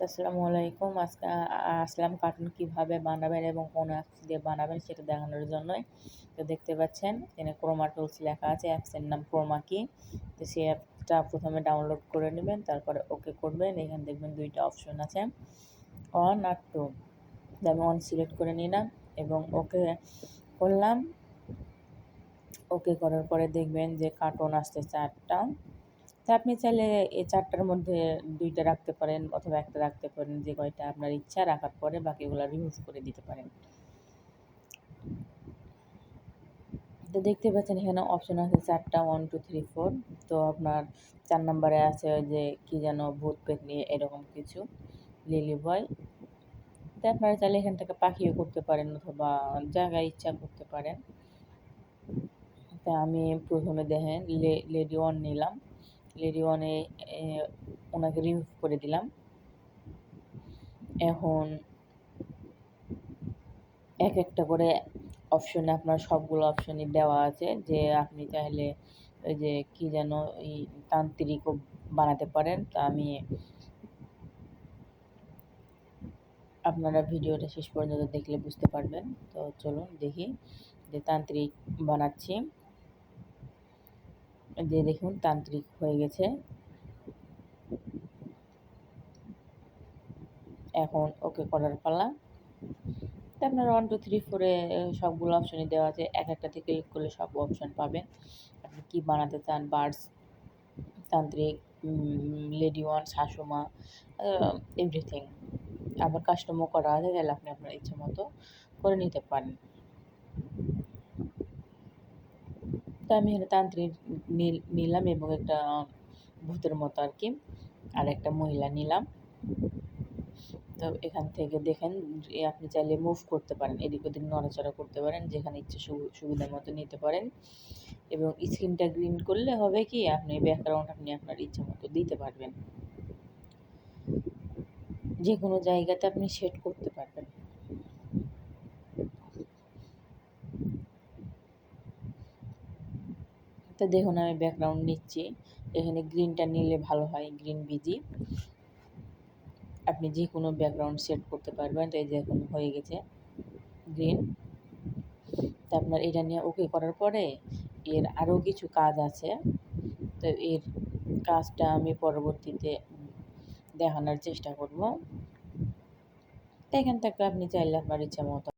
তো আসসালামু আলাইকুম। আজকে আসলাম কার্টুন কীভাবে বানাবেন এবং কোন অ্যাপস দিয়ে বানাবেন সেটা দেখানোর জন্যই। তো দেখতে পাচ্ছেন, এখানে ক্রোমা টুলস লেখা আছে অ্যাপসের নাম ক্রোমা কি। তো সেই অ্যাপটা প্রথমে ডাউনলোড করে নেবেন, তারপরে ওকে করবেন, এখানে দেখবেন দুইটা অপশন আছে। অন আর টু। আমি অন সিলেক্ট করে নিলাম এবং ওকে করলাম। ওকে করার পরে দেখবেন যে কার্টুন আসছে চারটা। তা আপনি চাইলে এই চারটার মধ্যে দুইটা রাখতে পারেন অথবা একটা রাখতে পারেন, যে কয়টা আপনার ইচ্ছা রাখার পরে বাকিগুলো রিমুভ করে দিতে পারেন। তো দেখতে পাচ্ছেন এখানে অপশন আছে চারটা ওয়ান টু থ্রি ফোর তো আপনার চার নম্বরে আছে যে কি যেন ভূত নিয়ে এরকম কিছু লিলি বয় তো আপনারা চাইলে এখান থেকে পাখিও করতে পারেন অথবা জায়গায় ইচ্ছা করতে পারেন। তা আমি প্রথমে দেখেন লেডি ওয়ান নিলাম। লেডি ওয়ানে ওনাকে রিমুভ করে দিলাম। এখন এক একটা করে অপশনে আপনার সবগুলো অপশনই দেওয়া আছে যে আপনি চাইলে ওই যে কি যেন এই তান্ত্রিকও বানাতে পারেন। তা আমি আপনারা ভিডিওটা শেষ পর্যন্ত দেখলে বুঝতে পারবেন। তো চলুন দেখি যে তান্ত্রিক বানাচ্ছি। যে দেখুন তান্ত্রিক হয়ে গেছে। এখন ওকে করার পালা। আপনার ওয়ান টু থ্রি ফোরে সবগুলো অপশানই দেওয়া আছে। এক একটাতে ক্লিক করলে সব অপশান পাবেন। আপনি কী বানাতে চান? বার্ডস, তান্ত্রিক লেডি ওয়ান, শাশুমা এভরিথিং আবার কাস্টমও করা আছে, তাহলে আপনি আপনার ইচ্ছে মতো করে নিতে পারেন। তো আমি এখানে তান্ত্রিক নিলাম এবং একটা ভূতের মতো আর কি আর একটা মহিলা নিলাম। তো এখান থেকে দেখেন আপনি চাইলে মুভ করতে পারেন, এদিক ওদিক নড়াচড়া করতে পারেন, যেখানে ইচ্ছে সুবিধার মতো নিতে পারেন। এবং স্ক্রিনটা গ্রিন করলে হবে কি, আপনি ব্যাকগ্রাউন্ড আপনি আপনার ইচ্ছে মতো দিতে পারবেন। যে কোনো জায়গাতে আপনি সেট করতে পারবেন। তো দেখুন আমি ব্যাকগ্রাউন্ড নিচ্ছি। এখানে গ্রিনটা নিলে ভালো হয় গ্রিন বিজি আপনি যে কোনো ব্যাকগ্রাউন্ড সেট করতে পারবেন এই যে এখন হয়ে গেছে গ্রিন তো আপনার এটা নিয়ে ওকে করার পরে এর আরও কিছু কাজ আছে। তো এর কাজটা আমি পরবর্তীতে দেখানোর চেষ্টা করব। তো এখান থেকে আপনি চাইলে আপনার ইচ্ছা মতো